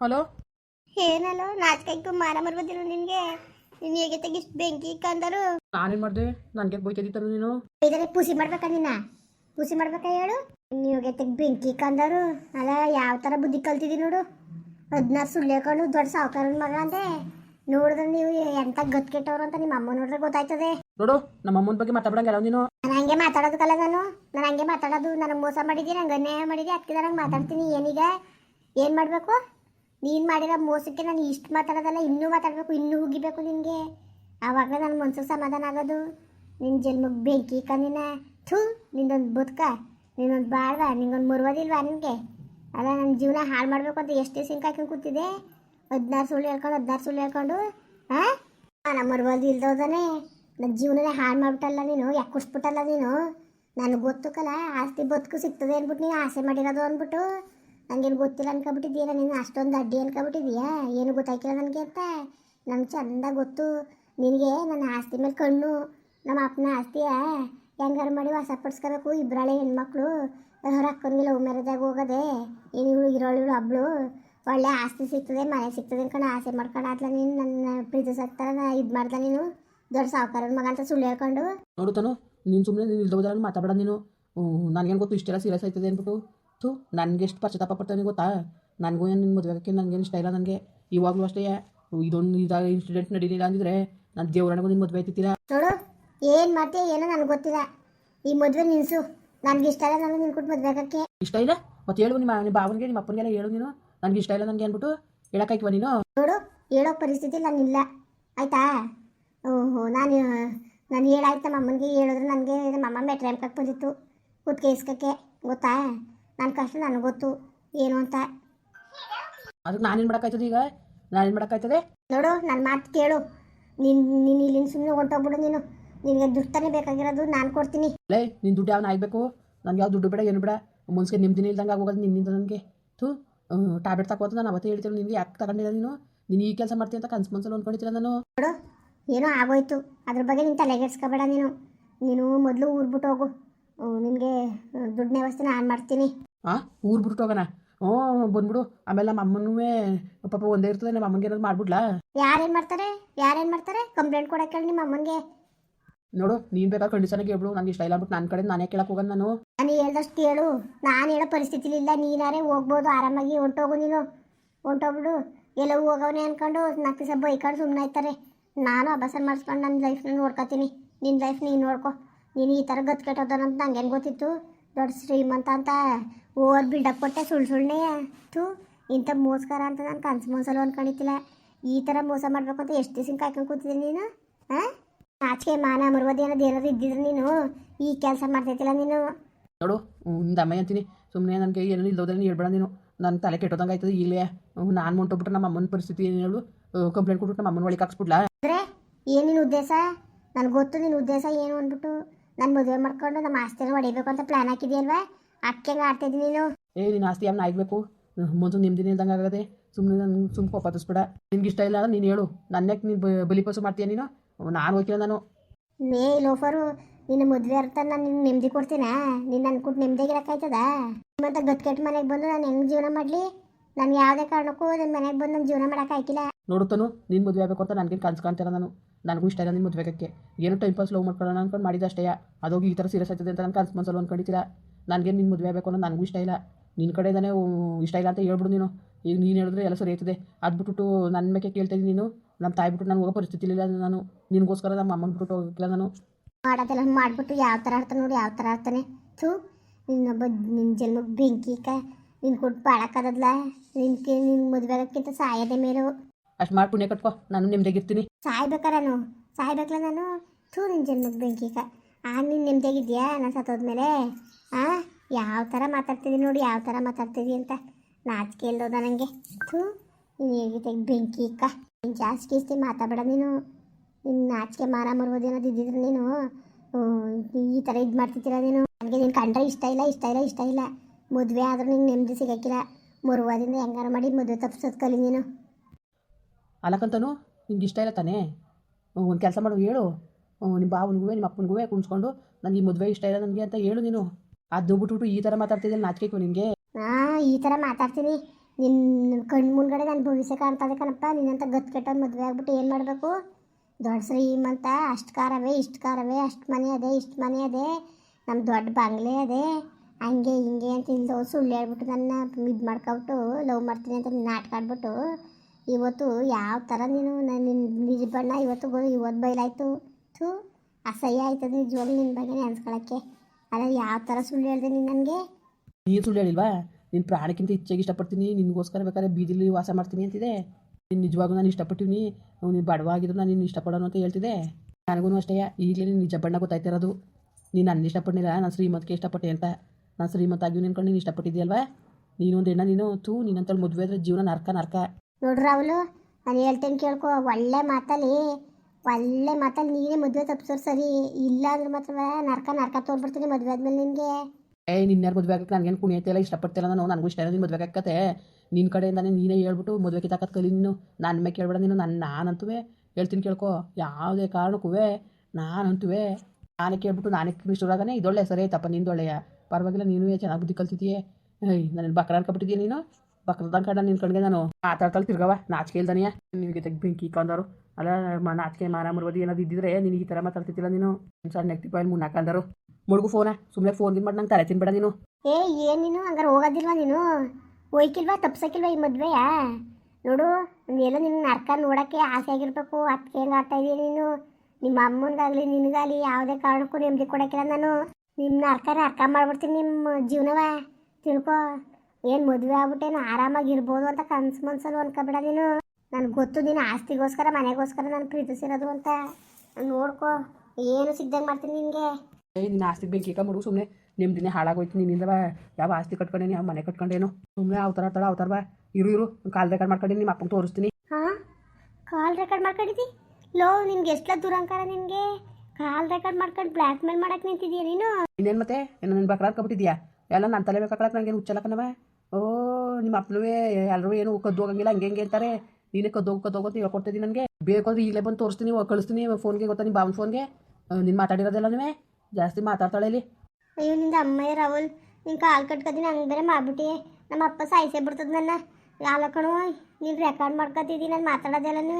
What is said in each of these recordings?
Hello? ಏನಲ್ಲೋ ನಾಚಿಕೆ ಮಾರ ಮರ್ಬೋದಿಲ್ಲ ನಿನ್ಗೆ? ನೀನ್ ಹೇಗೆ ತೆಗಿಸ್ ಬೆಂಕಿ ಕಂದರು? ನಾನೇನ್ ಮಾಡ್ದೆ? ನನಗೆ ಬೈತದಿತ್ತಲ್ಲ ನೀನು? ಇದರ ಪುಸಿ ಮಾಡ್ಬೇಕ ನಿನ್ನ? ಪುಸಿ ಮಾಡ್ಬೇಕ ಹೇಳು? ನೀವ್ಗೆ ತೆಗ್ ಬೆಂಕಿ ಕಂದರು? ಅಲ್ಲ ಯಾವ ತರ ಬುದ್ಧಿ ಕಲ್ತಿದಿ ನೋಡು. ಹದಿನಾರು ಸುಳ್ಳು ದೊಡ್ಡ ಸಾವುಕಾರನ ಮಗ ಅಂದೆ. ನೋಡಿದ್ರೆ ನೀವು ಎಂತ ಗತ್ ಕೆಟ್ಟವ್ರು ಅಂತ ನಿಮ್ಮ ಅಮ್ಮ ನೋಡ್ರೆ ಗೊತ್ತಾಯ್ತದೆ. ನೋಡು, ನಮ್ಮ ಅಮ್ಮನ ಬಗ್ಗೆ ಮಾತಾಡಂಗಿಲ್ಲ ನೀನು. ನಾನು ಹಂಗೆ ಮಾತಾಡೋದಕ್ಕಲ್ಲ ನಾನು. ನಾನು ಹಂಗೆ ಮಾತಾಡೋದು ನನಗೆ ಮೋಸ ಮಾಡಿದ್ದೀನಿ ನಂಗೆ ಅನ್ಯಾಯ ಮಾಡಿದ್ದೆ ಅದಕ್ಕೆ ನಂಗೆ ಮಾತಾಡ್ತೀನಿ. ಏನೀಗ? ಏನು ಮಾಡಬೇಕು? ನೀನು ಮಾಡಿರೋ ಮೋಸಕ್ಕೆ ನಾನು ಇಷ್ಟು ಮಾತಾಡೋದಲ್ಲ, ಇನ್ನೂ ಮಾತಾಡಬೇಕು, ಇನ್ನೂ ಹುಗಿಬೇಕು ನಿನಗೆ. ಆವಾಗ ನನ್ನ ಮನಸ್ಸು ಸಮಾಧಾನ ಆಗೋದು. ನಿನ್ನ ಜನ್ಮಕ್ಕೆ ಬೆಂಕಿ ಕಣ್ಣಿನ ಥೂ, ನಿಂದೊಂದು ಬದುಕ. ನಿನ್ನೊಂದು ಬಾಳ್ವ ನಿಂಗೊಂದು ಮುರ್ವದಿಲ್ವಾ ನಿನಗೆ? ಅಲ್ಲ, ನನ್ನ ಜೀವನ ಹಾಳು ಮಾಡಬೇಕು ಅಂತ ಎಷ್ಟು ಸಿಂಕ್ ಹಾಕೊಂಡು ಕೂತಿದೆ ಹದಿನಾರು ಸುಳ್ಳು ಹೇಳ್ಕೊಂಡು, ಹದಿನಾರು ಸುಳ್ಳು ಹೇಳ್ಕೊಂಡು ಹಾಂ ನಮ್ಮ ಮರ್ವಲ್ದು ಇಲ್ದೋದಾನೆ ನನ್ನ ಜೀವನನೇ ಹಾಳು ಮಾಡ್ಬಿಟ್ಟಲ್ಲ ನೀನು ಯಾಕೆ ಕುಸ್ಬಿಟ್ಟಲ್ಲ ನೀನು. ನನಗೆ ಗೊತ್ತುಕಲ್ಲ ಆಸ್ತಿ ಬದುಕು ಸಿಗ್ತದೆ ಅಂದ್ಬಿಟ್ಟು ನೀನು, ಆಸೆ ಮಾಡಿರೋದು ಅಂದ್ಬಿಟ್ಟು ನನಗೇನು ಗೊತ್ತಿಲ್ಲ ಅನ್ಕೊಬಿಟ್ಟಿದ್ದೀಯ, ನೀನು ಅಷ್ಟೊಂದು ಅಡ್ಡಿ ಅನ್ಕೊಬಿಟ್ಟಿದೀಯಾ ಏನು ಗೊತ್ತಾಯ್ತಿಲ್ಲ ನನಗೆ ಅಂತ. ನಮ್ಮ ಚಂದ ಗೊತ್ತು. ನಿನಗೆ ನನ್ನ ಆಸ್ತಿ ಮೇಲೆ ಕಣ್ಣು. ನಮ್ಮ ಅಪ್ಪನ ಆಸ್ತಿಯ. ಹೆಂಗಾರು ಮಾಡಿ ವಾಸ ಪಡಿಸ್ಕೋಬೇಕು ಇಬ್ಬರಾಳೆ ಹೆಣ್ಮಕ್ಳು. ಹೊರ ಅಕ್ಕನಿಗೆ ಲವ್ ಮ್ಯಾರೇಜಾಗಿ ಹೋಗೋದೆ. ಏನು ಇವಳು, ಇರೋಳು, ಇವಳು ಹಬ್ಳು. ಒಳ್ಳೆ ಆಸ್ತಿ ಸಿಗ್ತದೆ, ಮನೆ ಸಿಗ್ತದೆ ಅನ್ಕೊಂಡು ಆಸೆ ಮಾಡ್ಕೊಂಡು ಆತ್ಲ ನೀನು, ನನ್ನ ಪ್ರೀತಿಸತ್ತರ ಇದು ಮಾಡ್ದ ನೀನು. ದೊಡ್ಡ ಸಾವುಕಾರನ ಮಗ ಅಂತ ಸುಳ್ಳು ಹೇಳ್ಕೊಂಡು. ನೋಡು ತಾನು ನೀನು ಸುಮ್ಮನೆ ನೀನು ಇಲ್ದೋದ್ರೆ ಮಾತಾಡ ನೀನು. ನನಗೇನು ಗೊತ್ತು ಇಷ್ಟೆಲ್ಲ ಸೀರಿಯಸ್ ಆಯ್ತದೆ ಅಂದ್ಬಿಟ್ಟು ಥೂ ನನಗೆ ಎಷ್ಟು ಪಶ್ಚಾತ್ತಾಪ ಪಡ್ತಾನೆ ಗೊತ್ತಾ? ನನಗೂ ಏನು ನಿನ್ನ ಮದುವೆಗೆ ನನಗೇನು ಇಷ್ಟ ಇಲ್ಲ ನನಗೆ ಇವಾಗಲೂ ಅಷ್ಟೇ. ಇದೊಂದು ಇದಾಗ ಇನ್ಸಿಡೆಂಟ್ ನಡೀಲಿಲ್ಲ ಅಂದಿದ್ರೆ ನಾನು ದೇವರಣಗೂ ನಿನ್ನ ಮದುವೆ ಆಯ್ತಿತ್ತಿಲ್ಲ. ನೋಡು ಏನು ಮಾಡ್ತೀಯ ಏನೋ ನನಗೆ ಗೊತ್ತಿಲ್ಲ. ಈ ಮದುವೆ ನಿನ್ಸು. ನನಗೆ ಇಷ್ಟ ಇಲ್ಲ ನನಗೆ ನಿನ್ ಕೊಟ್ಟು ಮದುವೆ ಆಗಕ್ಕೆ. ಇಷ್ಟ ಇಲ್ಲ? ಮತ್ತೆ ಹೇಳು ನಿಮ್ಮ ನಿಮ್ಮ ಭಾವನಿಗೆ ನಿಮ್ಮ ಅಪ್ಪನಿಗೆಲ್ಲ ಹೇಳು ನೀನು. ನನಗೆ ಇಷ್ಟ ಇಲ್ಲ ನನಗೆ ಅಂದ್ಬಿಟ್ಟು ಹೇಳಕ್ಕಾಯ್ತವ ನೀನು? ನೋಡು ಹೇಳೋ ಪರಿಸ್ಥಿತಿ ನಾನಿಲ್ಲ ಆಯ್ತಾ? ಓಹೋ ನಾನು ನಾನು ಹೇಳಾಯ್ತು ನಮ್ಮ ಅಮ್ಮನಿಗೆ ಹೇಳಿದ್ರೆ. ನನಗೆ ಮಮ್ಮ ಮೆಟ್ರೆ ಎಂಕಕ್ಕೆ ಬಂದಿತ್ತು ಕುತ್ಕೆ ಇಸ್ಕಕ್ಕೆ. ಗೊತ್ತಾ? ನನ್ನ ಕಷ್ಟ ನನಗೆ ಗೊತ್ತು. ಏನು ಅಂತ. ಅದಕ್ಕೆ ನಾನೇನು ಮಾಡೋಕ್ಕಾಯ್ತದೆ ಈಗ? ನಾನೇನು ಮಾಡೋಕ್ಕಾಯ್ತದೆ? ನೋಡು ನನ್ನ ಮಾತು ಕೇಳು. ನೀನು ನೀನು ಇಲ್ಲಿಂದ ಸುಮ್ಮನೆ ಹೊಂಟೋಗ್ಬಿಡು ನೀನು. ನಿನಗೆ ದುಡ್ಡು ಬೇಕಾಗಿರೋದು ನಾನು ಕೊಡ್ತೀನಿ. ಲೇ ನಿನ್ನ ದುಡ್ಡು ಯಾವನ ಆಗಬೇಕು? ನನಗೆ ಯಾವ ದುಡ್ಡು ಬೇಡ ಏನು ಬೇಡ. ಮುಂಚೆ ನಿಮ್ದಿನೇ ಇಲ್ದಂಗೆ ಆಗೋಗೋದು ನಿನ್ನಿಂದ ನನಗೆ. ಥೂ ಟ್ಯಾಬ್ಲೆಟ್ ತಗೋತ ನಾನು ಅವತ್ತೇ ಹೇಳ್ತೀನಿ ನಿನಗೆ. ಯಾಕೆ ತಗೊಂಡಿಲ್ಲ ನೀನು? ನೀನು ಈ ಕೆಲಸ ಮಾಡ್ತೀನಿ ಅಂತ ಕನ್ಸು ಮನ್ಸಲ್ಲಿ ಅಂದ್ಕೊಂಡಿದ್ದೀರ ನಾನು? ನೋಡು ಏನೋ ಆಗೋಯ್ತು. ಅದ್ರ ಬಗ್ಗೆ ನೀನು ತಲೆಗೆಡ್ಸ್ಕೊಬೇಡ ನೀನು. ನೀನು ಮೊದಲು ಊರು ಬಿಟ್ಟು ಹೋಗು. ನಿನಗೆ ದುಡ್ಡಿನ ವ್ಯವಸ್ಥೆ ನಾನು ಮಾಡ್ತೀನಿ. ಹಾಂ ಊರು ಬಿಟ್ಟು ಹೋಗೋಣ? ಹ್ಞೂ ಬಂದ್ಬಿಡು. ಆಮೇಲೆ ನಮ್ಮ ಅಮ್ಮನೂ ಪಾಪ ಒಂದೇ ಇರ್ತದೆ ನಮ್ಮ ಅಮ್ಮನಿಗೆ ಏನಾದ್ರು ಮಾಡ್ಬಿಡ್ಲಾ? ಯಾರೇನು ಮಾಡ್ತಾರೆ? ಯಾರೇನು ಮಾಡ್ತಾರೆ? ಕಂಪ್ಲೇಂಟ್ ಕೊಡಕ್ಕೆ ಹೇಳಿ ನಿಮ್ಮ ಅಮ್ಮನಿಗೆ. ನೋಡು ನೀನು ಬೇಕಾದ್ರೆ ಕಂಡೀಷನಾಗಿ ಹೇಳ್ಬಿಡು. ನನಗೆ ಇಷ್ಟ ಇಲ್ಲ ಅಂದ್ಬಿಟ್ಟು ನನ್ನ ಕಡೆ ನಾನೇ ಕೇಳಕ್ಕೆ ಹೋಗೋದು ನಾನು. ನಾನು ಹೇಳ್ದಷ್ಟು ಕೇಳು. ನಾನು ಹೇಳೋ ಪರಿಸ್ಥಿತಿಲಿ ಇಲ್ಲ. ನೀನಾರೇ ಹೋಗ್ಬೋದು. ಆರಾಮಾಗಿ ಹೊಂಟೋಗು ನೀನು. ಹೊಂಟೋಗ್ಬಿಡು. ಎಲ್ಲವೂ ಹೋಗವನೇ ಅನ್ಕೊಂಡು ನಾಲ್ಕು ದಿವಸ ಬೈಕೊಂಡು ಸುಮ್ಮನೆ ಆಯ್ತಾರೆ ನಾನು ಅಭ್ಯಾಸ ಮಾಡಿಸ್ಕೊಂಡು ನನ್ನ ಲೈಫ್ನ ನೋಡ್ಕೊತೀನಿ. ನಿನ್ನ ಲೈಫ್ ನೀನು ನೋಡ್ಕೊ. ನೀನು ಈ ಥರ ಗತ್ ಕೆಟ್ಟೋದನಂತ ನಂಗೇನು ಗೊತ್ತಿತ್ತು? ದೊಡ್ಡ ಶ್ರೀಮಂತ ಅಂತ ಓವರ್ ಬಿಲ್ಡಪ್ ಕೊಟ್ಟೆ ಸುಳ್ಳು ಸುಳ್ಳೆ ಥೂ, ಇಂಥ ಮೋಸ್ಕರ ಅಂತ ನಾನು ಕನ್ಸು ಮೋಸಲು ಅನ್ಕೊಂಡಿದ್ದಿಲ್ಲ. ಈ ಥರ ಮೋಸ ಮಾಡಬೇಕು ಅಂತ ಎಷ್ಟು ದಿವಸ ಕಾಯ್ಕೊಂಡು ಕೂತಿದ್ದೀನಿ ನೀನು? ಹಾಂ ಆಚೆ ಮಾನ ಮರುವದಿ ಅನ್ನೋದು ಏನಾದ್ರು ಇದ್ದಿದ್ರೆ ನೀನು ಈ ಕೆಲಸ ಮಾಡ್ತೈತಿಲ್ಲ ನೀನು? ನೋಡು ನಿಂದ ಅಮ್ಮ ಅಂತೀನಿ. ಸುಮ್ಮನೆ ನನಗೆ ಏನೂ ಇಲ್ದೋದ್ರೆ ಹೇಳ್ಬೇಡ ನೀನು. ನನ್ನ ತಲೆ ಕೆಟ್ಟೋದಂಗೆ ಆಯ್ತದೆ ಈಗಲೇ ನಾನು ಮುಂಟೋಗ್ಬಿಟ್ರೆ ನಮ್ಮ ಅಮ್ಮನ ಪರಿಸ್ಥಿತಿ ಏನು ಹೇಳು? ಕಂಪ್ಲೇಂಟ್ ಕೊಟ್ಬಿಟ್ಟು ನಮ್ಮ ಅಮ್ಮನ ಒಳಗೆ ಹಾಕ್ಸ್ಬಿಡ್ಲಾ? ಅಂದರೆ ಏನು ನಿನ್ನ ಉದ್ದೇಶ? ನನಗೆ ಗೊತ್ತು ನಿನ್ನ ಉದ್ದೇಶ ಏನು ಅಂದ್ಬಿಟ್ಟು ನನ್ನ ಮದುವೆ ಮಾಡ್ಕೊಂಡು ನಮ್ಮ ಆಸ್ತಿನ ಹೊಡಿಬೇಕು ಅಂತ ಪ್ಲಾನ್ ಹಾಕಿದ್ಯಲ್ವಾ? ಅಕ್ಕಂಗೆ ಆಡ್ತಿದ್ದೀನಿ ನೀನು. ಏ ನಿನ್ನ ಆಸ್ತಿ ಅವ್ನ ಆಗಬೇಕು ಮೊದಲು ನಿಮ್ದಿನ ಇಲ್ದಂಗೆ ಆಗದೆ ಸುಮ್ಮನೆ ನನ್ನ ಸುಮ್ಮನೆ ಕೋಪ ನಿನ್ಗೆ ಇಷ್ಟ ಇಲ್ಲ ಅಂದ್ರೆ ನೀನು ಹೇಳು. ನನ್ನಕ್ಕೆ ನೀನು ಬಲಿಪಸು ಮಾಡ್ತೀಯ ನೀನು? ನಾನು ಹೋಗಿಲ್ಲ ನಾನು. ಮೇ ಲೋಫರು ನಿನ್ನ ಮದುವೆ ಅರ್ಥ ನಾನು ನಿನ್ನ ನೆಮ್ಮದಿ ಕೊಡ್ತೀನಾ? ನೀನು ನನ್ನ ಕೊಟ್ಟು ನೆಮ್ಮದಿಗಿರಕ್ಕಾಯ್ತದ ಮತ್ತೆ ಕೆಟ್ಟ ಮನೆಗೆ ಬಂದು ನಾನು ಹೆಂಗೆ ಜೀವನ ಮಾಡಲಿ? ನಾನು ಯಾವುದೇ ಕಾರಣಕ್ಕೂ ನನ್ನ ಮನೆಗೆ ಬಂದು ನಾನು ಜೀವನ ಮಾಡಕ್ಕೆ ಆಯ್ಕಿಲ್ಲ ನೋಡುತ್ತಾನು ನಿನ್ನ ಮದುವೆ ಆಗಬೇಕು ಅಂತ ನನಗೆ ಕನ್ಸು ಕಾಣ್ತಿಲ್ಲ ನಾನು. ನನಗೂ ಇಷ್ಟ ಇಲ್ಲ ನಿಮ್ಮ ಮದುವೆಗಕ್ಕೆ. ಏನು ಟೈಮ್ ಪಾಸ್ ಲವ್ ಮಾಡ್ಕೊಳ್ಳೋಣ ಅನ್ಕೊಂಡು ಮಾಡಿದ ಅಷ್ಟೇ ಅದೋಗಿ ಈ ಥರ ಸೀರಿಯಸ್ ಆಯ್ತದೆ ಅಂತ ನಾನು ಕನ್ಸು ಮನ್ಸಲ್ಲಿ ಅನ್ಕೊಂಡಿದ್ದೀರಾ? ನನಗೆ ನಿನ್ನ ಮದುವೆ ಆಗಬೇಕು ಅನ್ನೋ ನನಗೂ ಇಷ್ಟ ಇಲ್ಲ. ನಿನ್ನ ಕಡೆಯಿಂದನೇ ಇಷ್ಟ ಇಲ್ಲ ಅಂತ ಹೇಳ್ಬಿಡು ನೀನು. ಈಗ ನೀನು ಹೇಳಿದ್ರೆ ಎಲ್ಲ ಸರಿ ಆಯ್ತದೆ. ಅದು ನನ್ನ ಮೇಲೆ ಕೇಳ್ತಾ ಇದ್ದೀನಿ ನೀನು. ನಮ್ಮ ತಾಯಿ ಬಿಟ್ಟು ನನಗೆ ಹೋಗೋ ಪರಿಸ್ಥಿತಿ ಇಲ್ಲ ನಾನು. ನಿನಗೋಸ್ಕರ ನಮ್ಮ ಅಮ್ಮನ ಬಿಟ್ಟು ಹೋಗಿಲ್ಲ ನಾನು. ಮಾಡೋದೆಲ್ಲ ಮಾಡಿಬಿಟ್ಟು ಯಾವ ಥರ ಆಡ್ತಾನೆ ನೋಡಿ ಯಾವ ಥರ ಆಡ್ತಾನೆ. ಥೂ ನಿನ್ನೊಬ್ಬ ನಿನ್ನ ಜನ್ಮಕ್ಕೆ ಬೆಂಕಿ ಕ ನಿನ್ನ ಕೊಟ್ಟು ಬಾಳಕ್ಕದಲ್ಲ ನಿನ್ಗೆ ನಿನ್ನ ಮದುವೆ ಆಗೋಕ್ಕಿಂತ ಸಾಯದೆ ಮೇಲು. ಅಷ್ಟು ಮಾಡಿ ಪುಣ್ಯ ಕಟ್ಕೋ ನಾನು ನೆಮ್ಮದಿಯಾಗಿರ್ತೀನಿ ಸಾಯ್ಬೇಕಾರ ನಾನು ಸಾಯ್ಬೇಕಲ್ಲ ನಾನು. ಥೂ ನಿನ್ನ ಜನ್ಮಕ್ಕೆ ಬೆಂಕಿ ಕ. ಆ ನೀನು ನೆಮ್ಮದಿಯಾಗಿದ್ಯಾ ನಾನು ಸತ್ತೋದ್ಮೇಲೆ ಆ ಯಾವ ಥರ ಮಾತಾಡ್ತಿದ್ದೀನಿ ನೋಡಿ ಯಾವ ಥರ ಮಾತಾಡ್ತಿದ್ದೀನಿ ಅಂತ. ನಾಚಿಕೆ ಇಲ್ಲೋದ ನನಗೆ ಥೂ ನೀನು ಹೇಗಿದ್ದಾಗ ಬೆಂಕಿ ಕ. ನೀನು ಜಾಸ್ತಿ ಜಾಸ್ತಿ ಮಾತಾಡಬೇಡ ನೀನು. ನಿನ್ನ ನಾಚಿಕೆ ಮಾರ ಮರ್ಬೋದು ಅನ್ನೋದು ಇದ್ದಿದ್ರೆ ನೀನು? ಈ ಥರ ಇದು ಮಾಡ್ತಿದ್ದೀರ ನೀನು? ನನಗೆ ನಿನ್ನ ಕಂಡ್ರೆ ಇಷ್ಟ ಇಲ್ಲ ಇಷ್ಟ ಇಲ್ಲ ಇಷ್ಟ ಇಲ್ಲ. ಮದುವೆ ಆದ್ರೂ ನಿಂಗೆ ನೆಮ್ಮದಿ ಸಿಗೋಕ್ಕಿಲ್ಲ. ಮರುವಾದಿಂದ ಹೆಂಗಾರ ಮಾಡಿ ಮದುವೆ ತಪ್ಪಿಸೋದು ಕಲಿ ನೀನು. ಅಲ್ಲಕ್ಕಂತನು ನಿಂಗೆ ಇಷ್ಟ ಇಲ್ಲ ತಾನೇ? ಒಂದು ಕೆಲಸ ಮಾಡು ಹೇಳು. ನಿಮ್ಮ ಬಾವನಿಗೂ ನಿಮ್ಮ ಅಪ್ಪನಿಗೂ ಕುಣಿಸ್ಕೊಂಡು ನನಗೆ ಈ ಮದುವೆ ಇಷ್ಟ ಇಲ್ಲ ನನಗೆ ಅಂತ ಹೇಳು ನೀನು. ಅದು ಬಿಟ್ಬಿಟ್ಟು ಈ ಥರ ಮಾತಾಡ್ತಿದ್ದೀನಿ ನಾಚಿಕೆ ನಿನಗೆ ನಾ ಈ ಥರ ಮಾತಾಡ್ತೀನಿ. ನಿನ್ನ ಕಣ್ಣು ಮುಂದ್ಗಡೆ ನನ್ನ ಭವಿಷ್ಯ ಕಾಣ್ತದೆ ಕಣಪ್ಪ. ನಿನ್ನಂತ ಗತ್ ಕೆಟ್ಟ ಮದುವೆ ಆಗ್ಬಿಟ್ಟು ಏನು ಮಾಡಬೇಕು? ದೊಡ್ಡ ಶ್ರೀಮಂತ ಅಷ್ಟು ಕಾರವೇ ಇಷ್ಟು ಕಾರವೇ ಅಷ್ಟು ಮನೆ ಅದೇ, ಇಷ್ಟು ಮನೆ ಅದೇ ನಮ್ಮ ದೊಡ್ಡ ಬಂಗ್ಲೆ ಅದೇ, ಹಂಗೆ ಹಿಂಗೆ ಅಂತ ಇಲ್ದೋ ಸುಳ್ಳು ಹೇಳ್ಬಿಟ್ಟು ನನ್ನ ಇದು ಮಾಡ್ಕೊಬಿಟ್ಟು, ಲವ್ ಮಾಡ್ತೀನಿ ಅಂತ ನಾಟಕ ಆಡ್ಬಿಟ್ಟು, ಇವತ್ತು ಯಾವ ಥರ ನೀನು ನನ್ನ ನಿಜ ಬಣ್ಣ ಇವತ್ತು ಇವತ್ತು ಬೈಲಾಯ್ತು. ಥೂ, ಅಸಹ್ಯ ಆಯ್ತದೆ ನಿಜವಾಗ್ಲೂ ನಿನ್ನ ಬಗ್ಗೆ ಅನ್ಸ್ಕೊಳಕ್ಕೆ. ಅಲ್ಲ ಯಾವ ಥರ ಸುಳ್ಳು ಹೇಳಿದೆ ನೀನು ನನಗೆ? ನೀನು ಸುಳ್ಳು ಹೇಳಿಲ್ವಾ? ನಿನ್ನ ಪ್ರಾಣಕ್ಕಿಂತ ಹೆಚ್ಚಾಗಿ ಇಷ್ಟಪಡ್ತೀನಿ, ನಿನಗೋಸ್ಕರ ಬೇಕಾದ್ರೆ ಬೀದಿಲಿ ವಾಸ ಮಾಡ್ತೀನಿ ಅಂತಿದೆ. ನೀನು ನಿಜವಾಗೂ ನಾನು ಇಷ್ಟಪಟ್ಟಿವ್ನಿ ನೀನು ಬಡವಾಗಿದ್ರು ನಾನು ನಿನ್ನ ಇಷ್ಟಪಡೋನು ಅಂತ ಹೇಳ್ತಿದ್ದೆ. ನನಗೂ ಅಷ್ಟೇ, ಈಗಲೇ ನೀನು ನಿಜ ಬಣ್ಣ ಗೊತ್ತಾಯ್ತಿರೋದು. ನೀನು ನನ್ನ ಇಷ್ಟಪಟ್ಟಿಲ್ಲ ನಾನು ಶ್ರೀಮಂತಿಗೆ ಇಷ್ಟಪಟ್ಟೆ ಅಂತ. ನಾನು ಶ್ರೀಮಂತ ಆಗಿವ್ ನಿನ್ಕೊಂಡು ನೀನು ಇಷ್ಟಪಟ್ಟಿದ್ಯಲ್ವಾ ನೀನು ಒಂದು ಹೆಣ್ಣ, ನೀನು ತೂ ನೀನಂತೇಳಿ ಮದುವೆ ಆದರೆ ಜೀವನ ನರ್ಕ ನರ್ಕ. ನೋಡ್ರಿ ರಾಹುಲು, ನಾನು ಹೇಳ್ತೇನೆ ಕೇಳ್ಕೊ, ಒಳ್ಳೆ ಮಾತಲ್ಲಿ ಒಳ್ಳೆ ಮಾತಲ್ಲಿ ನೀನೇ ಮದುವೆ ತಪ್ಪಿಸೋರು ಸರಿ, ಇಲ್ಲ ಅಂದ್ರೆ ಮಾತ್ರ ನರ್ಕ ನರ್ಕ ತೋರ್ಬಿಡ್ತೀನಿ ಮದುವೆ ಆದ್ಮೇಲೆ ನಿನಗೆ. ಏ ನಿನ್ಯಾರು ಮದುವೆ ಆಗಕ್ಕೆ ನನಗೇನು ಕುಣಿಯತ್ತಿಲ್ಲ ಇಷ್ಟಪಡ್ತಿಲ್ಲ ನಾನು, ನನಗೂ ಇಷ್ಟ ಇಲ್ಲ ನಿನ್ನ ಮದುವೆ ಆಗತ್ತೆ ನಿನ್ನ ಕಡೆಯಿಂದಾನೆ ನೀನೇ ಹೇಳ್ಬಿಟ್ಟು ಮದುವೆ ಕಿತ್ತಾಕತ್ ಕಲಿ ನೀನು. ನನ್ನ ಮೇಲೆ ಕೇಳ್ಬೇಡ ನೀನು ನನ್ನ ನಾನಂತೂ ಹೇಳ್ತೀನಿ ಕೇಳ್ಕೊ. ಯಾವುದೇ ಕಾರಣಕ್ಕೂ ನಾನಂತುವೆ. ನಾನೇ ಕೇಳ್ಬಿಟ್ಟು ನಾನೇ ಇಷ್ಟರಾಗನೇ ಇದೊಳ್ಳೆ ಸರಿ ಆಯ್ತಪ್ಪ, ನಿಂದೊಳ್ಳೆಯ. ಪರವಾಗಿಲ್ಲ, ನೀನು ಚೆನ್ನಾಗಿ ಬುದ್ಧಿ ಕಲ್ತಿದ್ದೀಯೇ. ನನ್ನ ಬಕ್ರ ಅನ್ಕೊಬಿಟ್ಟಿದ್ದೀಯ ನೀನು. ಬಕ್ರದ ಕಡ ನಿನ್ ನಾನು ಮಾತಾಡ್ತಾ ತಿರ್ಗವ, ನಾಚಿಕೆ ಇಲ್ದನಿಯ ನಿನಗೆ ತೆಗ್ ಬೆಂಕಿ ಕಂದರು ಅಲ್ಲ ನಾಚಿಕೆ, ಮಾನ, ಮರುವದಿ ಏನಾದ್ರು ಇದ್ದಿದ್ರೆ ನಿನಗೆ ಈ ಥರ ಮಾತಾಡ್ತಿದ್ದಿಲ್ಲ ನೀನು. ಸಣ್ಣ ನೆಕ್ತಿ ಮುನ್ನ ಕಂದರು ಮುಡುಗು ಫೋನ ಸುಮ್ಮನೆ ಫೋನ್ ಗಿನ್ ಮಾಡಿ ನಂಗೆ ತಲೆ ತಿನ್ಬೇಡ ನೀನು. ಏ, ಏನು ನೀನು? ಹಂಗಾರೆ ಹೋಗೋದಿಲ್ವಾ ನೀನು? ಹೋಯ್ಕಿಲ್ವಾ ತಪ್ಸಕ್ಕಿಲ್ವಾ ಈ ಮದುವೆಯಾ? ನೋಡು ಎಲ್ಲ ನಿನ್ನ ನರ್ಕ ನೋಡೋಕ್ಕೆ ಆಸೆ ಆಗಿರ್ಬೇಕು ಅದಕ್ಕೆ ಹೆಂಗೆ ಆಡ್ತಾ ಇದೀಯ ನೀನು? ನಿಮ್ಮ ಅಮ್ಮನಿಗಾಗಲಿ, ನಿನಗಾಗಲಿ ಯಾವುದೇ ಕಾರಣಕ್ಕೂ ನೆಮ್ಮದಿ ಕೊಡೋಕ್ಕಿಲ್ಲ ನಾನು. ನಿಮ್ಮ ನರ್ಕ ನರ್ಕ ಮಾಡ್ಬಿಡ್ತೀನಿ ನಿಮ್ಮ ಜೀವನವ. ತಿಳ್ಕೊ. ಏನು ಮದುವೆ ಆಗ್ಬಿಟ್ಟೇನು ಆರಾಮಾಗಿರ್ಬೋದು ಅಂತ ಕನ್ಸು ಮನ್ಸಲ್ಲಿ ಅನ್ಕೋಬೇಡ ನೀನು. ನನಗೆ ಗೊತ್ತು ನೀನು ಆಸ್ತಿಗೋಸ್ಕರ ಮನೆಗೋಸ್ಕರ ನಾನು ಪ್ರೀತಿಸಿರೋದು ಅಂತ. ನೋಡ್ಕೋ ಏನು ಸಿಗ್ದಂಗೆ ಮಾಡ್ತೀನಿ ನಿನಗೆ. ನಿನ್ನ ಆಸ್ತಿ ಬೆಂಕಿ ಮುಡುಗು ಸುಮ್ಮನೆ ನಿಮ್ದಿನೇ ಹಾಳಾಗೋಯ್ತು. ನಿನ್ನಿಂದವ ಯಾವ ಆಸ್ತಿ ಕಟ್ಕೊಂಡೇನಿ ಯಾವ ಮನೆ ಕಟ್ಕೊಂಡೇನು. ಸುಮ್ಮನೆ ಅವತಾರ ತಡ ಅವತರ ಬಾ. ಇರು ಇರು ಕಾಲ್ ರೆಕಾರ್ಡ್ ಮಾಡ್ಕೊಂಡು ನಿಮ್ಮ ಅಪ್ಪಂಗೆ ತೋರಿಸ್ತೀನಿ. ಹಾಂ? ಕಾಲ್ ರೆಕಾರ್ಡ್ ಮಾಡ್ಕೊಂಡಿದ್ದಿ ಲೋ ನಿನ್ಗೆ ಎಷ್ಟಲ ದುರಂಕಾರ ನಿನಗೆ? ಕಾಲ್ ರೆಕಾರ್ಡ್ ಮಾಡ್ಕೊಂಡು ಬ್ಲ್ಯಾಕ್ ಮೇಲ್ ಮಾಡಕ್ಕೆ ನಿಂತಿದ್ಯಾ ನೀನು? ಇನ್ನೇನು ಮತ್ತೆ? ನನ್ನ ಬಕ್ರ ಎಲ್ಲ ನನ್ನ ತಲೆ ಬೇಕಾಕಳಕ್ಕೆ ನನಗೇನು ಹುಚ್ಚಲಕ್ಕನವ ಓ ನಿಮ್ಮ ಅಪ್ಪನವೇ ಎಲ್ಲರೂ ಏನು ಕದ್ದು ಹೋಗಂಗಿಲ್ಲ ಹಂಗೆ ಹೆಂಗೆ ಅಂತಾರೆ. ನೀನೇ ಕದ್ದು ಕದ್ದೋಗು ಅಂತ ಹೇಳ್ಕೊಡ್ತಿದ್ದೀನಿ ನನಗೆ. ಬೇಕಾದ್ರೆ ಈಗಲೇ ಬಂದು ತೋರಿಸ್ತೀನಿ ಕಳಿಸ್ತೀನಿ ಫೋನ್ಗೆ ಗೊತ್ತಾ ನಿಮ್ಮ ಬಾವನ ಫೋನ್ಗೆ ನೀನು ಮಾತಾಡಿರೋದೆಲ್ಲನೂ ಜಾಸ್ತಿ ಮಾತಾಡ್ತಾಳೆ ಇಲ್ಲಿ. ಅಯ್ಯೋ ನಿಂದ ಅಮ್ಮಯ್ಯ ರಾಹುಲ್ ನಿನ್ ಕಾಲು ಕಟ್ಕೊತೀನಿ ಹಂಗೆ ಬೇರೆ ಮಾಡ್ಬಿಟ್ಟಿ. ನಮ್ಮ ಅಪ್ಪ ಸಾಯಿಸೇ ಬಿಡ್ತದ ನನ್ನ. ಯಾಲ ಕಣೋ ನೀನು ರೆಕಾರ್ಡ್ ಮಾಡ್ಕೊತಿದ್ದಿ ನಾನು ಮಾತಾಡೋದೆಲ್ಲನೂ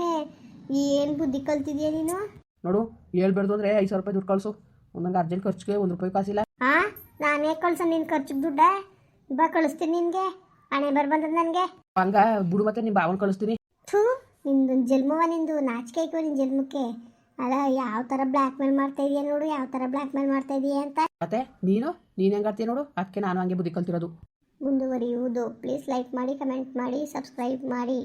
ಏನು ಬುದ್ಧಿ ಕಲ್ತಿದ್ಯಾ ನೀನು? ನೋಡು ಹೇಳ್ಬಾರ್ದು ಅಂದರೆ ಐದು ಸಾವಿರ ರೂಪಾಯಿ ದುಡ್ಡು ಕಳಿಸು. ನಂಗೆ ಅರ್ಜೆಂಟ್ ಖರ್ಚಿಗೆ ಒಂದು ರೂಪಾಯಿ ಕಾಸಿಲ್ಲ. ಹಾಂ ನಾನೇ ಕಳ್ಸ ನಿನ್ನ ಖರ್ಚಿಗೆ ದುಡ್ಡ? ಬಾ ಕಳಿಸ್ತೀನಿ ನಿನ್ಗೆ. ಹಣೆ ಬರ್ ಬಂದದ ನನಗೆ. ಹಂಗ ಬಿಡು ಮತ್ತೆ ನಿಮ್ಮ ಬಾವನ್ ಕಳಿಸ್ತೀನಿ. ಥೂ ನಿಂದು ಜನ್ಮವ ನಿಂದು ನಾಚಿಕೆ ಆಯ್ತು ನಿನ್ನ ಜನ್ಮಕ್ಕೆ ಅಲ್ಲ ಯಾವ ಥರ ಬ್ಲ್ಯಾಕ್ ಮೇಲ್ ಮಾಡ್ತಾ ಇದೀಯ ನೋಡು ಯಾವ ಥರ ಬ್ಲ್ಯಾಕ್ ಮೇಲ್ ಮಾಡ್ತಾ ಇದೀಯ ಅಂತ. ಮತ್ತೆ ನೀನು? ನೀನು ಹೆಂಗ್ ಆಡ್ತೀಯ ನೋಡು? ಅದಕ್ಕೆ ನಾನು ಹಂಗೆ ಬುದ್ಧಿ ಕಲ್ತಿರೋದು. ಮುಂದುವರಿಯುವುದು. ಪ್ಲೀಸ್ ಲೈಕ್ ಮಾಡಿ ಕಮೆಂಟ್ ಮಾಡಿ ಸಬ್ಸ್ಕ್ರೈಬ್ ಮಾಡಿ.